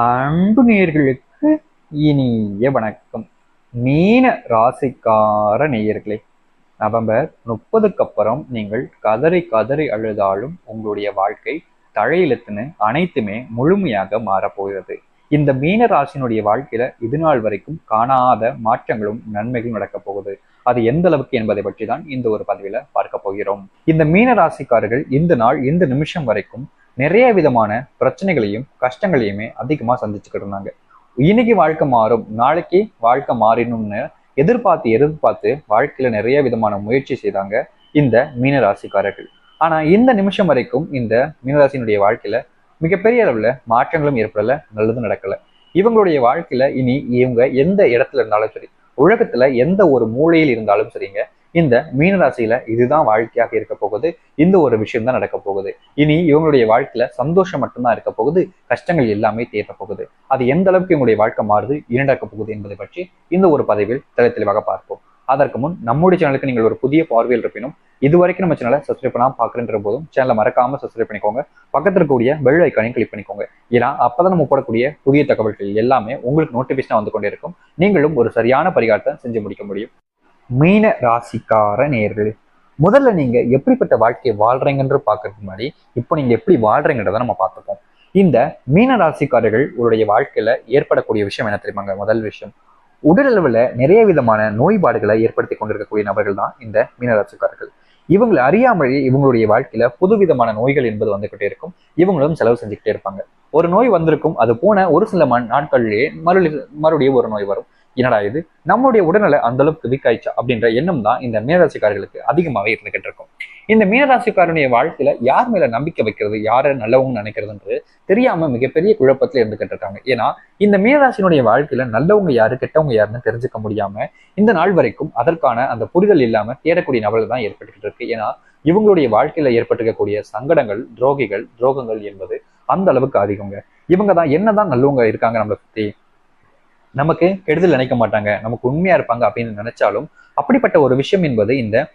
அன்பு நேர்களுக்கு இனிய வணக்கம். மீன ராசிக்கார நேயர்களே நவம்பர் முப்பதுக்கு அப்புறம் நீங்கள் கதறி கதறி அழுதாலும் உங்களுடைய வாழ்க்கை தழையிலத்துன்னு அனைத்துமே முழுமையாக மாறப்போகிறது இந்த மீன ராசியினுடைய வாழ்க்கையில இது நாள் வரைக்கும் காணாத மாற்றங்களும் நன்மைகளும் நடக்கப் போகுது. அது எந்த அளவுக்கு என்பதை பற்றி தான் இந்த ஒரு பதிவில பார்க்க போகிறோம். இந்த மீன ராசிக்காரர்கள் இந்த நாள் இந்த நிமிஷம் வரைக்கும் நிறைய விதமான பிரச்சனைகளையும் கஷ்டங்களையுமே அதிகமா சந்திச்சுக்கிட்டு இருந்தாங்க. இன்னைக்கு வாழ்க்கை மாறும் நாளைக்கு வாழ்க்கை மாறினும்னு எதிர்பார்த்து எதிர்பார்த்து வாழ்க்கையில நிறைய விதமான முயற்சி செய்தாங்க இந்த மீனராசிக்காரர்கள். ஆனா இந்த நிமிஷம் வரைக்கும் இந்த மீனராசினுடைய வாழ்க்கையில மிகப்பெரிய அளவுல மாற்றங்களும் ஏற்படல நல்லதும் நடக்கல. இவங்களுடைய வாழ்க்கையில இனி இவங்க எந்த இடத்துல இருந்தாலும் சரி உலகத்துல எந்த ஒரு மூலையில் இருந்தாலும் சரிங்க இந்த மீனராசியில இதுதான் வாழ்க்கையாக இருக்க போகுது. இந்த ஒரு விஷயம் தான் நடக்க போகுது. இனி இவங்களுடைய வாழ்க்கையில சந்தோஷம் மட்டும்தான் இருக்க போகுது. கஷ்டங்கள் எல்லாமே தீர்க்க போகுது. அது எந்த அளவுக்கு இவங்களுடைய வாழ்க்கை மாறுது இரண்டாக்க போகுது என்பதை பற்றி இந்த ஒரு பதவியில் தெளிவாக பார்ப்போம். அதற்கு முன் நம்முடைய சேனலுக்கு நீங்கள் ஒரு புதிய பார்வையில் இருப்பினும் இது வரைக்கும் நம்ம சேனலை சப்ஸ்கிரைப் பண்ணாமல் பார்க்குறன்ற போதும் சேனலை மறக்காமல் சப்ஸ்கிரைப் பண்ணிக்கோங்க. பக்கத்தில் இருக்கக்கூடிய பெல் ஐக்கானையும் கிளிக் பண்ணிக்கோங்க. ஏன்னா அப்பதான் நம்ம போடக்கூடிய புதிய தகவல்கள் எல்லாமே உங்களுக்கு நோட்டிஃபிகேஷன் வந்து கொண்டே இருக்கும். நீங்களும் ஒரு சரியான பரிகாரத்தை செஞ்சு முடிக்க முடியும். மீன ராசிக்கார நேர்கள் முதல்ல நீங்க எப்படிப்பட்ட வாழ்க்கையை வாழ்றீங்கன்ற பாக்குறதுக்கு முன்னாடி இப்போ நீங்க எப்படி வாழ்றீங்கன்றத நம்ம பார்த்துப்போம். இந்த மீன ராசிக்காரர்கள் உங்களுடைய வாழ்க்கையில ஏற்படக்கூடிய விஷயம் என்ன தெரியுமாங்க? முதல் விஷயம் உடலளவுல நிறைய விதமான நோய்பாடுகளை ஏற்படுத்தி கொண்டிருக்கக்கூடிய நபர்கள் தான் இந்த மீனராசிக்காரர்கள் இவங்களை அறியாமலேயே இவங்களுடைய வாழ்க்கையில புதுவிதமான நோய்கள் என்பது வந்துகிட்டே இருக்கும். இவங்களும் செலவு செஞ்சுக்கிட்டே இருப்பாங்க. ஒரு நோய் வந்திருக்கும் அது போன ஒரு சில மண் நாட்கள்லயே மறுபடியும் மறுபடியும் ஒரு நோய் வரும். என்னடா இது? நம்மளுடைய உடல்நிலை அந்த அளவுக்கு வீக்காயிச்சா அப்படின்ற எண்ணம் தான் இந்த மீனராசிக்காரர்களுக்கு அதிகமாகவே இருந்துகிட்டு இருக்கும். இந்த மீனராசிக்காரனுடைய வாழ்க்கையில யார் மேல நம்பிக்கை வைக்கிறது? யாரை நல்லவங்கன்னு நினைக்கிறதுன்றது தெரியாம மிகப்பெரிய குழப்பத்துல இருந்துகிட்டு இருக்காங்க. ஏன்னா இந்த மீனராசினுடைய வாழ்க்கையில நல்லவங்க யாரு கெட்டவங்க யாருன்னு தெரிஞ்சுக்க முடியாம இந்த நாள் வரைக்கும் அதற்கான அந்த புரிதல் இல்லாம தேடக்கூடிய நபர்கள் தான் ஏற்பட்டுக்கிட்டு இருக்கு. ஏன்னா இவங்களுடைய வாழ்க்கையில ஏற்பட்டிருக்கக்கூடிய சங்கடங்கள் துரோகிகள் துரோகங்கள் என்பது அந்த அளவுக்கு அதிகங்க. இவங்க தான் என்னதான் நல்லவங்க இருக்காங்க நம்மளை சுத்தி நமக்கு கெடுதல் நினைக்க மாட்டாங்க. நமக்கு உண்மையா இருப்பாங்க அப்படின்னு நினைச்சாலும் அப்படிப்பட்ட ஒரு விஷயம் என்பது இந்த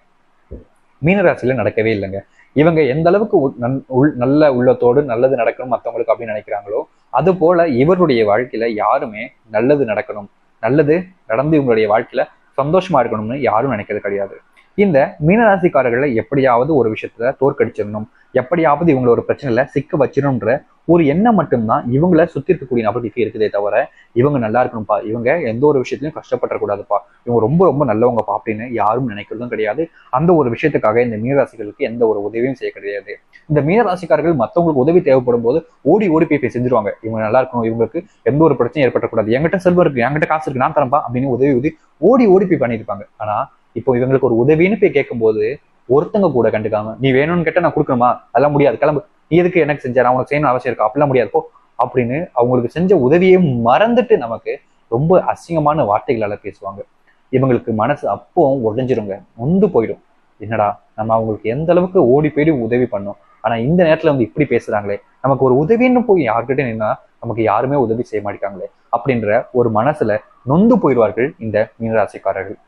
மீனராசியில நடக்கவே இல்லைங்க. இவங்க எந்த அளவுக்கு உள்- நன்- உள்- நல்ல உள்ளத்தோடு நல்லது நடக்கணும் மற்றவங்களுக்கு அப்படின்னு நினைக்கிறாங்களோ அது போல இவருடைய வாழ்க்கையில யாருமே நல்லது நடக்கணும். நல்லது நடந்து இவங்களுடைய வாழ்க்கையில சந்தோஷமா இருக்கணும்னு யாரும் நினைக்கிறது கிடையாது. இந்த மீனராசிக்காரர்களை எப்படியாவது ஒரு விஷயத்துல தோற்கடிச்சிடணும். எப்படியாவது இவங்கள ஒரு பிரச்சனையில சிக்க வச்சிடணும்ன்ற ஒரு எண்ணம் மட்டும்தான் இவங்கள சுத்தி இருக்கக்கூடிய நபர்களுக்கு இருக்குதே தவிர இவங்க நல்லா இருக்கணும்ப்பா இவங்க எந்த ஒரு விஷயத்திலையும் கஷ்டப்படக்கூடாதுப்பா இவங்க ரொம்ப ரொம்ப நல்லவங்கப்பா அப்படின்னு யாரும் நினைக்கிறதும் கிடையாது. அந்த ஒரு விஷயத்துக்காக இந்த மீனராசிகளுக்கு எந்த ஒரு உதவியும் செய்ய கிடையாது. இந்த மீனராசிக்காரர்கள் மற்றவங்களுக்கு உதவி தேவைப்படும் போது ஓடி ஓடி போய் போய் செஞ்சிருவாங்க. இவங்க நல்லா இருக்கணும் இவங்களுக்கு எந்த ஒரு பிரச்சனையும் ஏற்படக்கூடாது. என்கிட்ட செல்வம் இருக்கு என்கிட்ட காசு இருக்கு நான் தரம்பா அப்படின்னு உதவி உதவி ஓடி ஓடி போய் பண்ணியிருப்பாங்க. ஆனா இப்போ இவங்களுக்கு ஒரு உதவின்னு போய் கேட்கும்போது ஒருத்தங்க கூட கண்டுக்காம நீ வேணும்னு கேட்டா நான் கொடுக்கணுமா? அதெல்லாம் முடியாது. கிளம்பு. நீ எதுக்கு எனக்கு செஞ்ச? நான் உனக்கு செய்யணும் அவசியம் இருக்கா? அப்படிலாம் முடியாது. போ. அப்படின்னு அவங்களுக்கு செஞ்ச உதவியை மறந்துட்டு நமக்கு ரொம்ப அசிங்கமான வார்த்தைகளால பேசுவாங்க. இவங்களுக்கு மனசு அப்பவும் உடைஞ்சிருங்க. நொந்து போயிடும். என்னடா நம்ம அவங்களுக்கு எந்த அளவுக்கு ஓடி போயிட்டு உதவி பண்ணோம்? ஆனா இந்த நேரத்துல வந்து இப்படி பேசுறாங்களே. நமக்கு ஒரு உதவின்னு போய் யார்கிட்ட நின்னா நமக்கு யாருமே உதவி செய்ய மாட்டேங்காங்களே அப்படின்ற ஒரு மனசுல நொந்து போயிடுவார்கள் இந்த மீனராசிக்காரர்கள்.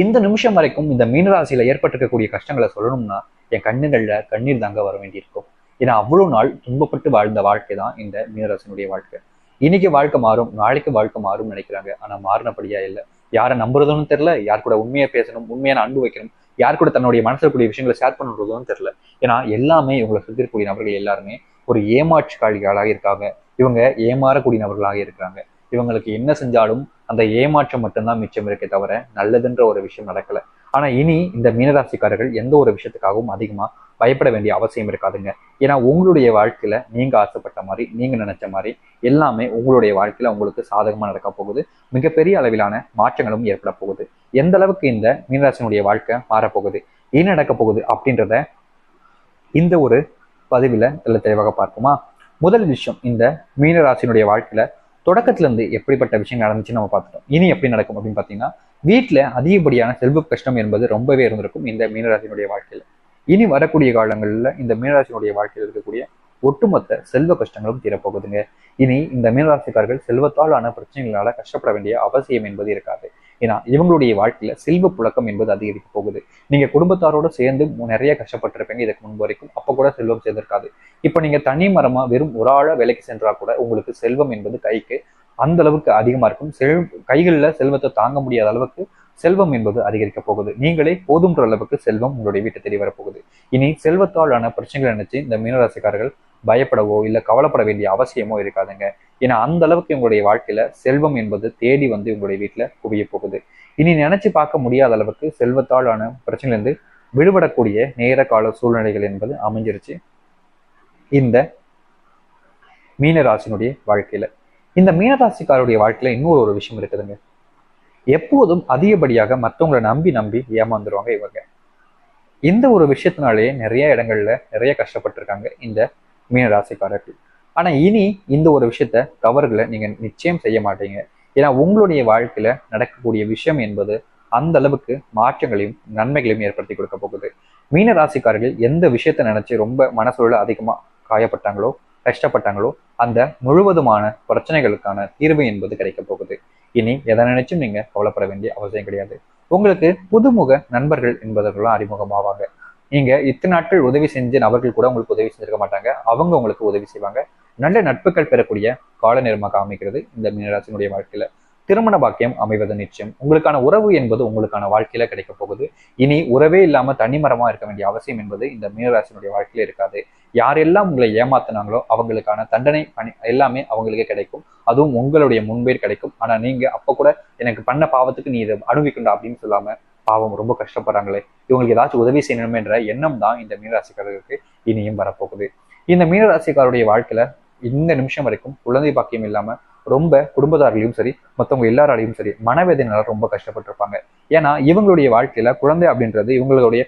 இந்த நிமிஷம் வரைக்கும் இந்த மீனராசியில ஏற்பட்டிருக்கக்கூடிய கஷ்டங்களை சொல்லணும்னா என் கண்ணுகள்ல கண்ணீர் தாங்க வர வேண்டியிருக்கும். ஏன்னா அவ்வளவு நாள் துன்பப்பட்டு வாழ்ந்த வாழ்க்கை தான் இந்த மீனராசினுடைய வாழ்க்கை. இன்னைக்கு வாழ்க்கை மாறும் நாளைக்கு வாழ்க்கை மாறும் நினைக்கிறாங்க. ஆனா மாறினபடியா இல்லை. யாரை நம்புறதுன்னு தெரியல யார் கூட உண்மையை பேசணும் உண்மையான அன்பு வைக்கணும் யார் கூட தன்னுடைய மனசுல இருக்கக்கூடிய விஷயங்களை ஷேர் பண்ணுறதும் தெரியல. ஏன்னா எல்லாமே இவங்களை சுத்தி இருக்கக்கூடிய நபர்கள் எல்லாருமே ஒரு ஏமாற்றுக்காளிகளாக இருக்காங்க. இவங்க ஏமாறக்கூடிய நபர்களாக இருக்கிறாங்க. இவங்களுக்கு என்ன செஞ்சாலும் அந்த ஏமாற்றம் மட்டும்தான் மிச்சம் இருக்கே தவிர நல்லதுன்ற ஒரு விஷயம் நடக்கல. ஆனா இனி இந்த மீனராசிக்காரர்கள் எந்த ஒரு விஷயத்துக்காகவும் அதிகமா பயப்பட வேண்டிய அவசியம் இருக்காதுங்க. ஏன்னா உங்களுடைய வாழ்க்கையில நீங்க ஆசைப்பட்ட மாதிரி நீங்க நினைச்ச மாதிரி எல்லாமே உங்களுடைய வாழ்க்கையில உங்களுக்கு சாதகமா நடக்க போகுது. மிகப்பெரிய அளவிலான மாற்றங்களும் ஏற்பட போகுது. எந்த அளவுக்கு இந்த மீனராசினுடைய வாழ்க்கை மாறப்போகுது என்ன நடக்க போகுது அப்படின்றத இந்த ஒரு பதிவுல தெள்ள தெளிவாக பார்ப்போமா? முதல் விஷயம் இந்த மீனராசினுடைய வாழ்க்கையில தொடக்கத்துல இருந்து எப்படிப்பட்ட விஷயம் நடந்துச்சுன்னு நம்ம பார்த்துட்டோம். இனி எப்படி நடக்கும் அப்படின்னு பார்த்தீங்கன்னா வீட்டில் அதிகப்படியான செல்வ கஷ்டம் என்பது ரொம்பவே இருந்திருக்கும் இந்த மீனராசினுடைய வாழ்க்கையில. இனி வரக்கூடிய காலங்களில் இந்த மீனராசினுடைய வாழ்க்கையில் இருக்கக்கூடிய ஒட்டுமொத்த செல்வ கஷ்டங்களும் தீரப்போகுதுங்க. இனி இந்த மீனராசிக்காரர்கள் செல்வத்தால் ஆன பிரச்சனைகளால கஷ்டப்பட வேண்டிய அவசியம் என்பது இருக்காது. ஏன்னா இவங்களுடைய வாழ்க்கையில செல்வ புழக்கம் என்பது அதிகரிக்க போகுது. நீங்க குடும்பத்தாரோட சேர்ந்து நிறைய கஷ்டப்பட்டிருப்பீங்க. இதுக்கு முன்பு வரைக்கும். அப்ப கூட செல்வம் சேர்ந்திருக்காது. இப்ப நீங்க தனி மரமா வெறும் ஒரு ஆள வேலைக்கு சென்றா கூட உங்களுக்கு செல்வம் என்பது கைக்கு அந்த அளவுக்கு அதிகமா இருக்கும். செல் கைகளில் செல்வத்தை தாங்க முடியாத அளவுக்கு செல்வம் என்பது அதிகரிக்க போகுது. நீங்களே போதுன்ற அளவுக்கு செல்வம் உங்களுடைய வீட்டை தெரிய வரப்போகுது. இனி செல்வத்தாலான பிரச்சனைகளை நினைச்சு இந்த மீனராசிக்காரர்கள் பயப்படவோ இல்லை கவலைப்பட வேண்டிய அவசியமோ இருக்காதுங்க. ஏன்னா அந்த அளவுக்கு உங்களுடைய வாழ்க்கையில செல்வம் என்பது தேடி வந்து உங்களுடைய வீட்டுல குவிய போகுது. இனி நினைச்சு பார்க்க முடியாத அளவுக்கு செல்வத்தாலான பிரச்சனையிலிருந்து விடுபடக்கூடிய நேர கால சூழ்நிலைகள் என்பது அமைஞ்சிருச்சு. இந்த மீனராசினுடைய வாழ்க்கையில. இந்த மீனராசிக்காருடைய வாழ்க்கையில இன்னொரு ஒரு விஷயம் இருக்குதுங்க. எப்போதும் அதிகப்படியாக மற்றவங்களை நம்பி நம்பி ஏமாந்துருவாங்க இவங்க. இந்த ஒரு விஷயத்தினாலேயே நிறைய இடங்கள்ல நிறைய கஷ்டப்பட்டிருக்காங்க இந்த மீனராசிக்காரர்கள் ஆனா இனி இந்த ஒரு விஷயத்த தவறுகளை நீங்க நிச்சயம் செய்ய மாட்டீங்க. ஏன்னா உங்களுடைய வாழ்க்கையில நடக்கக்கூடிய விஷயம் என்பது அந்த அளவுக்கு மாற்றங்களையும் நன்மைகளையும் ஏற்படுத்தி கொடுக்க போகுது. மீன ராசிக்காரர்கள் எந்த விஷயத்த நினைச்சு ரொம்ப மனசூழல அதிகமா காயப்பட்டாங்களோ கஷ்டப்பட்டாங்களோ அந்த முழுவதுமான பிரச்சனைகளுக்கான தீர்வு என்பது கிடைக்க போகுது. இனி எதை நினைச்சும் நீங்க கவலைப்பட வேண்டிய அவசியம் கிடையாது. உங்களுக்கு புதுமுக நண்பர்கள் என்பவர்கள்லாம் அறிமுகமாவாங்க. நீங்க இத்தனை நாட்கள் உதவி செஞ்ச நபர்கள் கூட உங்களுக்கு உதவி செஞ்சிருக்க மாட்டாங்க. அவங்க உங்களுக்கு உதவி செய்வாங்க. நல்ல நட்புகள் பெறக்கூடிய கால நேரமாக அமைக்கிறது இந்த மீனராசினுடைய வாழ்க்கையில. திருமண பாக்கியம் அமைவது நிச்சயம். உங்களுக்கான உறவு என்பது உங்களுக்கான வாழ்க்கையில கிடைக்க போகுது. இனி உறவே இல்லாம தனிமரமா இருக்க வேண்டிய அவசியம் என்பது இந்த மீனராசினுடைய வாழ்க்கையில இருக்காது. யாரெல்லாம் உங்களை ஏமாத்தினாங்களோ அவங்களுக்கான தண்டனை பணி எல்லாமே அவங்களுக்கே கிடைக்கும். அதுவும் உங்களுடைய முன்பேர் கிடைக்கும். ஆனா நீங்க அப்ப கூட எனக்கு பண்ண பாவத்துக்கு நீ இதை அனுபவிக்கண்டா அப்படின்னு சொல்லாம பாவம் ரொம்ப கஷ்டப்படுறாங்களே. இவங்களுக்கு ஏதாச்சும் உதவி செய்யணுமென்ற எண்ணம் தான் இந்த மீனராசிக்காரர்களுக்கு இனியும் வரப்போகுது. இந்த மீனராசிக்காரருடைய வாழ்க்கையில இந்த நிமிஷம் வரைக்கும் குழந்தை பாக்கியம் இல்லாம ரொம்ப குடும்பத்தார்களையும் சரி மற்றவங்க எல்லாராலையும் சரி மனவேதனால ரொம்ப கஷ்டப்பட்டிருப்பாங்க. ஏன்னா இவங்களுடைய வாழ்க்கையில குழந்தை அப்படின்றது இவங்களுடைய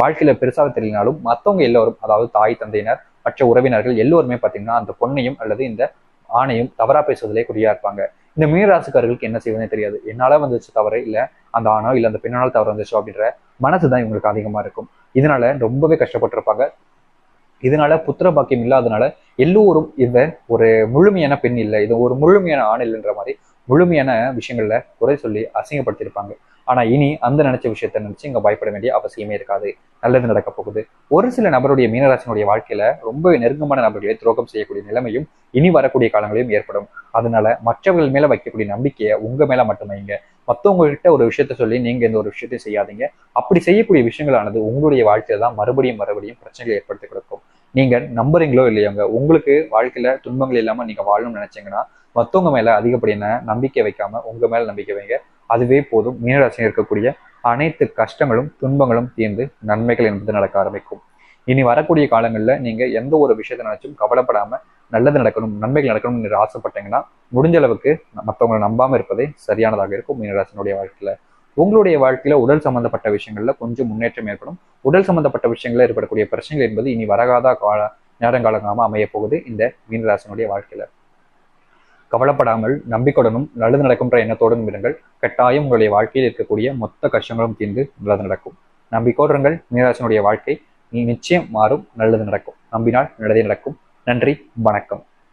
வாழ்க்கையில பெருசாக தெரியலனாலும் மற்றவங்க எல்லோரும் அதாவது தாய் தந்தையினர் மற்ற உறவினர்கள் எல்லோருமே பார்த்தீங்கன்னா அந்த பொண்ணையும் அல்லது இந்த ஆணையும் தவறா பேசுவதிலே குறியா இருப்பாங்க. இந்த மீனராசிக்காரர்களுக்கு என்ன செய்வதே தெரியாது. என்னால வந்துச்சு தவறு இல்ல. அந்த ஆணோ இல்ல அந்த பெண்ணால் தவறு வந்துச்சோ அப்படின்ற மனசுதான் இவங்களுக்கு அதிகமா இருக்கும். இதனால ரொம்பவே கஷ்டப்பட்டிருப்பாங்க. இதனால புத்திர பாக்கியம் இல்லாதனால எல்லோரும் இந்த ஒரு முழுமையான பெண் இல்லை. இது ஒரு முழுமையான ஆண் இல்லைன்ற மாதிரி முழுமையான விஷயங்கள்ல குறை சொல்லி அசிங்கப்படுத்தியிருப்பாங்க. ஆனா இனி அந்த நினைச்ச விஷயத்த நினைச்சு இங்க பயப்பட வேண்டிய அவசியமே இருக்காது. நல்லது நடக்க போகுது. ஒரு சில நபருடைய மீனராசினுடைய வாழ்க்கையில ரொம்ப நெருக்கமான நபர்களை துரோகம் செய்யக்கூடிய நிலைமையும் இனி வரக்கூடிய காலங்களையும் ஏற்படும். அதனால மற்றவர்கள் மேல வைக்கக்கூடிய நம்பிக்கையை உங்க மேல மட்டும் வைங்க. மற்றவங்க கிட்ட ஒரு விஷயத்த சொல்லி நீங்க இந்த ஒரு விஷயத்தையும் செய்யாதீங்க. அப்படி செய்யக்கூடிய விஷயங்களானது உங்களுடைய வாழ்க்கையில தான் மறுபடியும் மறுபடியும் பிரச்சனைகளை ஏற்படுத்தி கொடுக்கும். நீங்க நம்புறீங்களோ இல்லையோங்க உங்களுக்கு வாழ்க்கையில துன்பங்கள் இல்லாம நீங்க வாழணும்னு நினைச்சீங்கன்னா மத்தவங்க மேல அதிகப்படியான நம்பிக்கை வைக்காம உங்க மேல நம்பிக்கை வைங்க. அதுவே போதும். மீனராசியில் இருக்கக்கூடிய அனைத்து கஷ்டங்களும் துன்பங்களும் தீர்ந்து நன்மைகள் என்பது நடக்க ஆரம்பிக்கும். இனி வரக்கூடிய காலங்களில் நீங்கள் எந்த ஒரு விஷயத்தை நினைச்சும் கவலைப்படாமல் நல்லது நடக்கணும் நன்மைகள் நடக்கணும்னு ஆசைப்பட்டீங்கன்னா முடிஞ்ச அளவுக்கு மற்றவங்களை நம்பாமல் இருப்பதே சரியானதாக இருக்கும் மீனராசினுடைய வாழ்க்கையில். உங்களுடைய வாழ்க்கையில உடல் சம்பந்தப்பட்ட விஷயங்கள்ல கொஞ்சம் முன்னேற்றம் ஏற்படும். உடல் சம்பந்தப்பட்ட விஷயங்கள்ல ஏற்படக்கூடிய பிரச்சனைகள் என்பது இனி வரகாத கால நேரங்காலங்காம அமைய போகுது இந்த மீனராசனுடைய வாழ்க்கையில. கவலைப்படாமல் நம்பிக்கையுடனும் நல்லது நடக்கும்ன்ற எண்ணத்தோடும் இருங்கள். கட்டாயம் உங்களுடைய வாழ்க்கையில் இருக்கக்கூடிய மொத்த கஷ்டங்களும் தீர்ந்து நல்லது நடக்கும். நம்பிக்கோடுங்கள் மீனராசனுடைய வாழ்க்கை நீ நிச்சயம் மாறும். நல்லது நடக்கும். நம்பினால் நல்லதே நடக்கும். நன்றி. வணக்கம்.